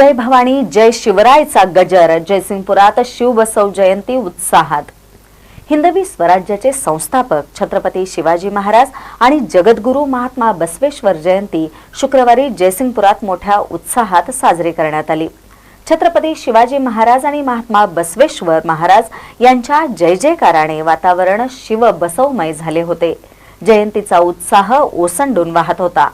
जय भवानी जय शिवरायचा गजर जयसिंगपुरात शिवबसव जयंती उत्साहात. हिंदवी स्वराज्याचे संस्थापक छत्रपती शिवाजी महाराज आणि जगद्गुरू महात्मा बसवेश्वर जयंती शुक्रवारी जयसिंगपुरात मोठ्या उत्साहात साजरी करण्यात आली. छत्रपती शिवाजी महाराज आणि महात्मा बसवेश्वर महाराज यांच्या जय जयकाराने वातावरण शिव बसवमय झाले होते. जयंतीचा उत्साह ओसंडून वाहत होता.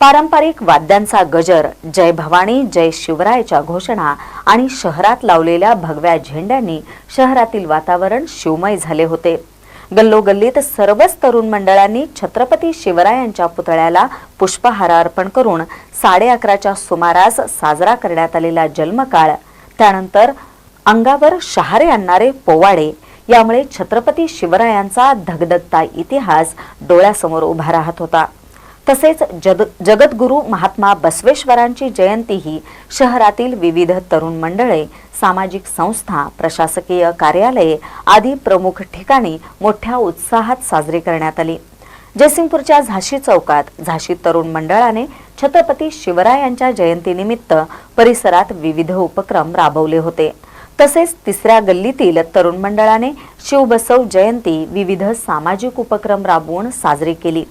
पारंपरिक वाद्यांचा गजर जय भवानी जय शिवरायच्या घोषणा आणि शहरात लावलेल्या भगव्या झेंड्यांनी शहरातील वातावरण शिवमय झाले होते. गल्लोगल्लीत सर्वच तरुण मंडळांनी छत्रपती शिवरायांच्या पुतळ्याला पुष्पहार अर्पण करून साडे अकराच्या सुमारास साजरा करण्यात आलेला जन्मकाळ त्यानंतर अंगावर शहारे आणणारे पोवाडे यामुळे छत्रपती शिवरायांचा धगधगता इतिहास डोळ्यासमोर उभा राहत होता. तसेच जग जगद्गुरू महात्मा बसवेश्वरांची जयंतीही शहरातील विविध तरुण मंडळे सामाजिक संस्था प्रशासकीय कार्यालये आदी प्रमुख ठिकाणी मोठ्या उत्साहात साजरी करण्यात आली. जयसिंगपूरच्या झाशी चौकात झाशी तरुण मंडळाने छत्रपती शिवरायांच्या जयंतीनिमित्त परिसरात विविध उपक्रम राबवले होते. तसेच तिसऱ्या गल्लीतील तरुण मंडळाने शिवबसव जयंती विविध सामाजिक उपक्रम राबवून साजरी केली.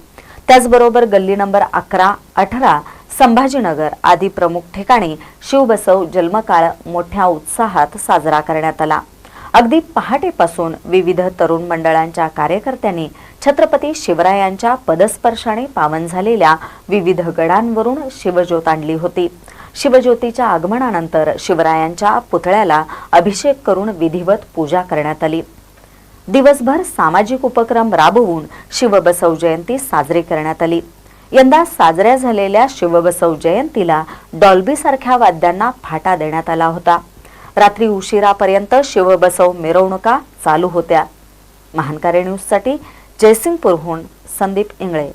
त्याचबरोबर गल्ली नंबर अकरा अठरा संभाजीनगर आदी प्रमुख ठिकाणी शिवबसव जन्मकाळ मोठ्या उत्साहात साजरा करण्यात आला. अगदी पहाटेपासून विविध तरुण मंडळांच्या कार्यकर्त्यांनी छत्रपती शिवरायांच्या पदस्पर्शाने पावन झालेल्या विविध गडांवरून शिवज्योत आणली होती. शिवज्योतीच्या आगमनानंतर शिवरायांच्या पुतळ्याला अभिषेक करून विधिवत पूजा करण्यात आली. दिवसभर सामाजिक उपक्रम राबवून शिवबसव जयंती साजरी करण्यात आली. यंदा साजऱ्या झालेल्या शिवबसव जयंतीला डॉल्बी सारख्या वाद्यांना फाटा देण्यात आला होता. रात्री उशिरापर्यंत शिवबसव मिरवणुका चालू होत्या. महानकारे न्यूजसाठी जयसिंगपूरहून संदीप इंगळे.